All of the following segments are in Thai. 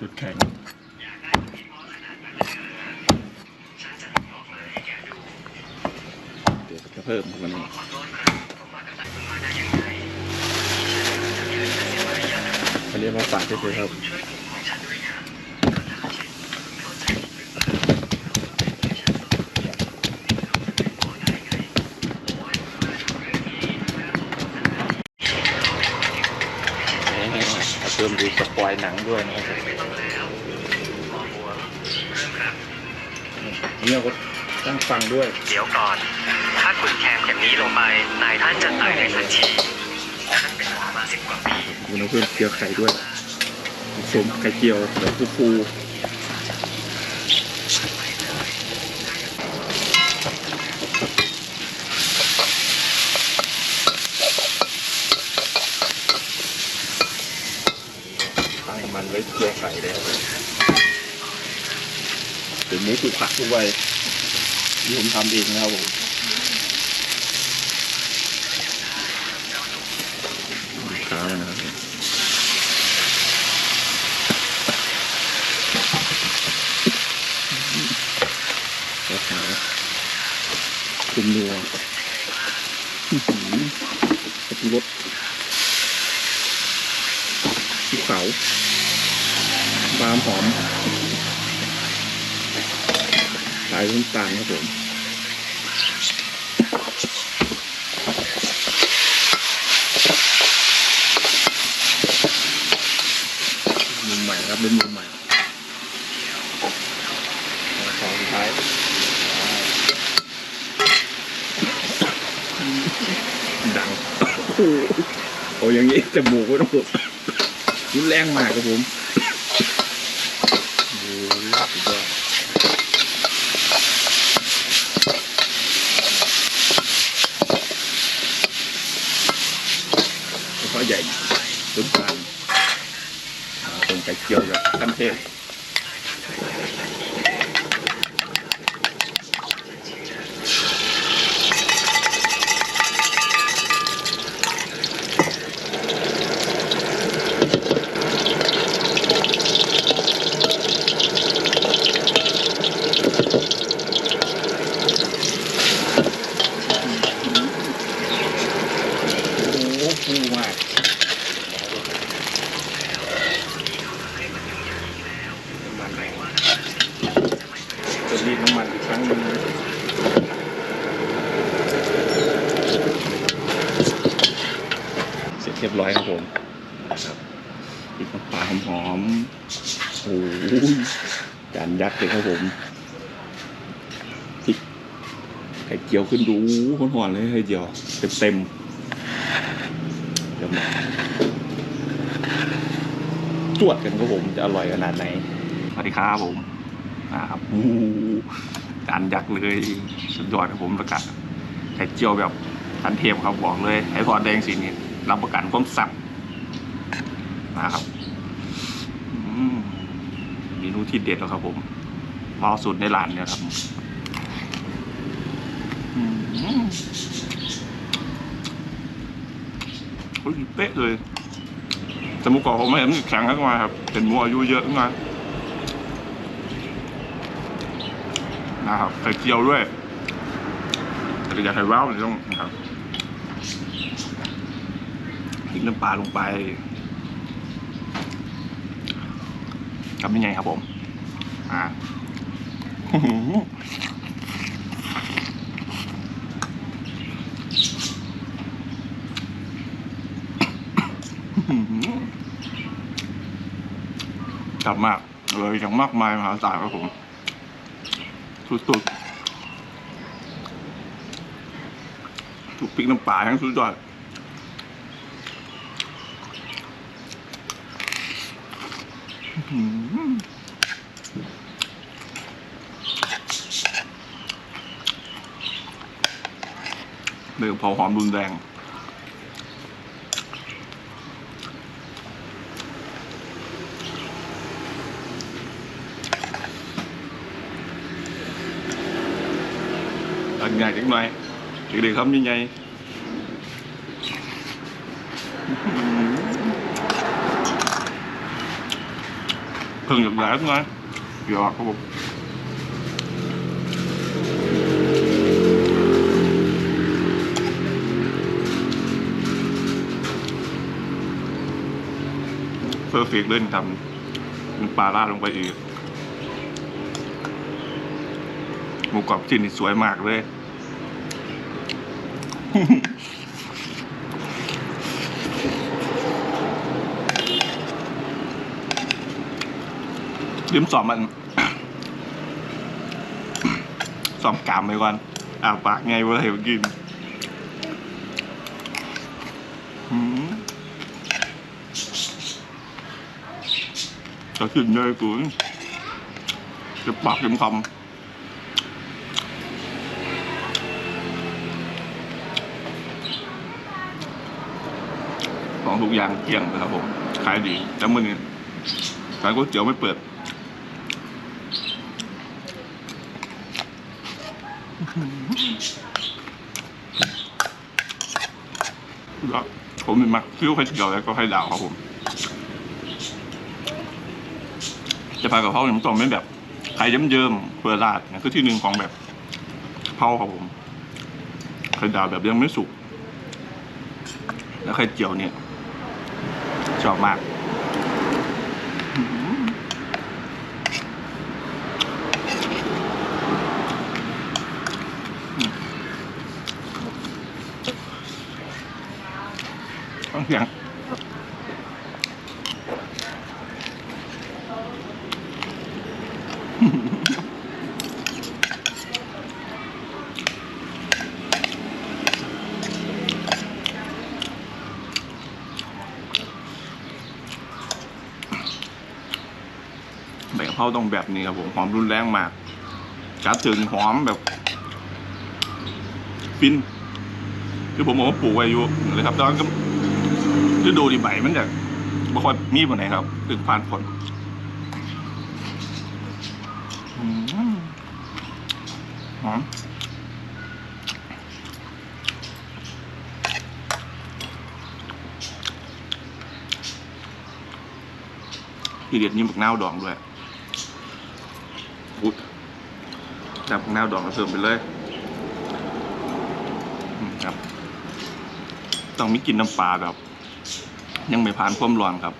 จุดแข็งเดี๋ยวจะเพิ่มมันนเขาเรียกว่าฝาดเฉยๆครับ นี่เอาเพิ่ มดูสปอยหนังด้วยนะครับนี่เราก็ตั้งฟังด้วย เดี๋ยวก่อน ถ้าคุณแคมอย่างนี้ลงไป นายท่านจะตายในทันทีท่านเป็นหมอมาสิบกว่าปีคุณเอาเพิ่มเกลือไข่ด้วยผสมไข่เจียวแบบฟูๆตั้งมันไว้เกลือไข่เลยครับเดี๋ยว หมูถูกผักด้วยที่ผมทำเองนะครับผมกค้านะครับขาวคุมนัวกระปุรสขาวบามหอมายน้ำตาลครับผมมุมใหม่ครับเป็นมุมใหม่ขอสุดท้ายดังโอ้โหโอ้อย่างนี้จมูกไม่ต้องรุนแรงมากครับผมโอ้โหสุดยอดแล้วก็ ใหญ่ต้นพันตรงไก่เกียวกับตั้มเทพโอ้โหฟูมากน้ำมันแรงจะรีดน้ำมันอีกครั้งหนึ่งเส ร็จเรียบร้อยครับผมนะครับพริกน้ำปลาหอมๆโอ้ยจานยักษ์เลยครับผมพริกไข่เจียวขึ้นดูหอนๆเลยไข่เจียวเต็มๆเดี๋ยวมาจวดกันครับผมจะอร่อยขนาดไหนสวัสดีครับผมอ่าครับอู้จานยักษ์เลยสุดยอดครับผมประกาศไข่เจียวแบบทันเทพครับบอกเลยไอ้พอแดงสีนี่ รับประกันความสับนะครับมเมนูที่เด็ดแล้วครับผมพอสุดในร้านเนี่ยครับอืมโอ้ยเป๊ะเลยแต่หมูกรอบผมไม่เห็นแข็งขึ้นมาครับ เป็นหมูอายุเยอะขึ้นมานะครับไข่เจียวด้วยแต่อยากให้ว้าวเลยต้องนะครับ ริกน้ำปลาลงไปกับยังไงครับผม อ่าจับมากเลยอย่างมากมายมหาศาลครับผม สุดๆถูกพริกน้ำปลาทั้งสุดยอด อื้อหือดือพอหอมรุนแรงอันใหญ่จังหน่อยเด็กๆครับยังไง เพิ่องหยุดแล้วไงหยอกครับผมเพอร์เฟกเล่นทำมันปลาลาดลงไปอีกหมูกรอบชิ้นนี่สวยมากเลย ลืมสอบมัน สอบกามไปก่อนอาปากไงวะให้มันกินหืมจะขึ้นเลยกูจะปากเต็มคำของทุกอย่างเกลี่ยงนะครับผม ขายดีแต่เมื่อนี้ร้านก๋วยเตี๋ยวไม่เปิด ก็ผมมีมักคิ้วไข่เจียวแล้วก็ไข่ดาวครับผม จะพากับเพราเนี่ยมันต้องเป็นแบบไข่เยิ้มๆเพื่อราดเนี่ยคือที่หนึ่งของแบบเผาครับผมไข่ดาวแบบยังไม่สุก แล้วไข่เจียวเนี่ยชอบมาก เสียงใบกะเพราต้องแบบนี้ครับผมหอมรุนแรงมากจัดถึงหอมแบบฟินคือผมบอกว่าปลูกไว้อยู่เลยครับตอนนั้นก็ ฤดูดีใบมันจะบ่ค่อยมีปานไหนครับ ถึงผ่านฝนอืมหอมทีเด็ดนี่บักน่าวดองด้วยอุ๊ยจับบักน่าวดองมาเสริมไปเลยครับ ต้องมีกินน้ำปลาแบบ ยังไม่ผ่านความร้อนครับ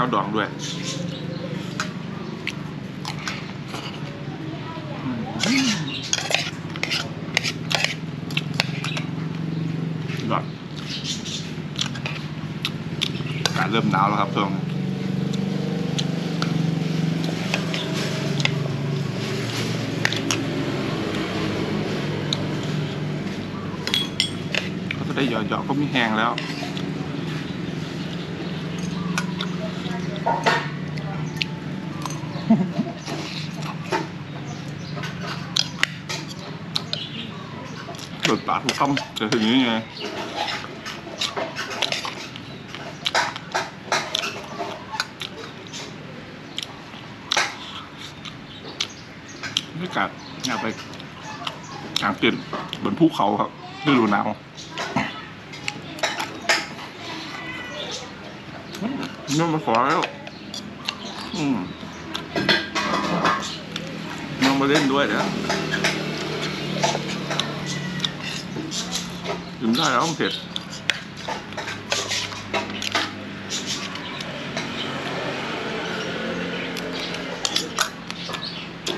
น้ำดองด้วยยอดอากาศเริ่มหนาวแล้วครับช่วงนี้ก็จะได้หยอดๆก็มีแห้งแล้ว โดดปากทุกคำจะถึงนี้ไงบรรยากาศอยากไปกลางเต็นท์บนภูเขาครับฤดูหนาวอืมนี่มาขอแล้ว อืมน้องมาเล่นด้วยนะถึงได้แล้วมันเผ็ด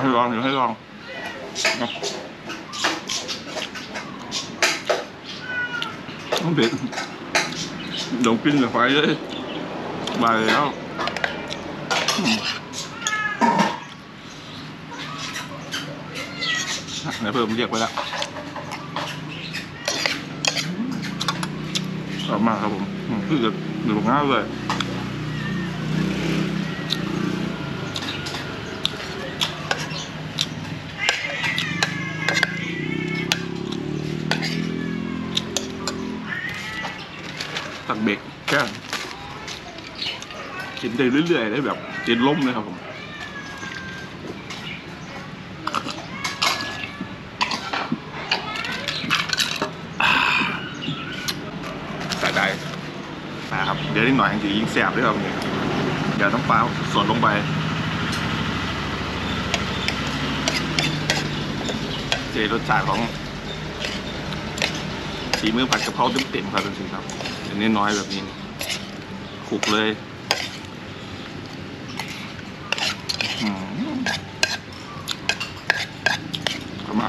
ให้ลองเดี๋ยวให้ลองเอามันเผ็ดลองกินกับไฟเลยมาแล้ว ไหนเพิ่มเรียกไปแล้วชอบมากครับผมคือจะหนึบง่ายเลยตักเบรกแค่กินได้เรื่อยๆได้แบบ กินล้มเลยครับผมใส่ได้นะครับ เดี๋ยวนิดหน่อยจะยิงแสบด้วยครับเดี๋ยวต้องเปล่าสวนลงไปเจรสชาติของสีมือผัดกะเพราเต็มๆครับจริงๆครับอันนี้น้อยแบบนี้ขลุกเลยอืมเข้ามา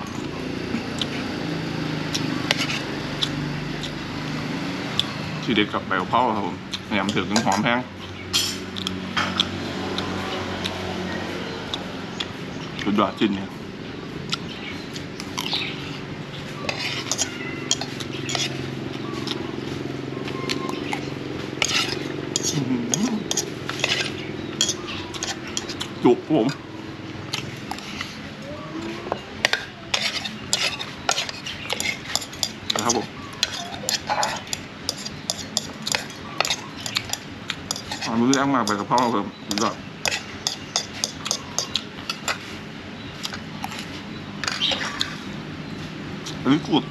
ที่เด็กกับใบกะเพราครับผมแหนมถึงหอมแพงสุดยอดจริงเนี่ย จุกผมนะครับผม อันนี้แรงมากไปกับพ่อผมสุดยอดอันนี้กูด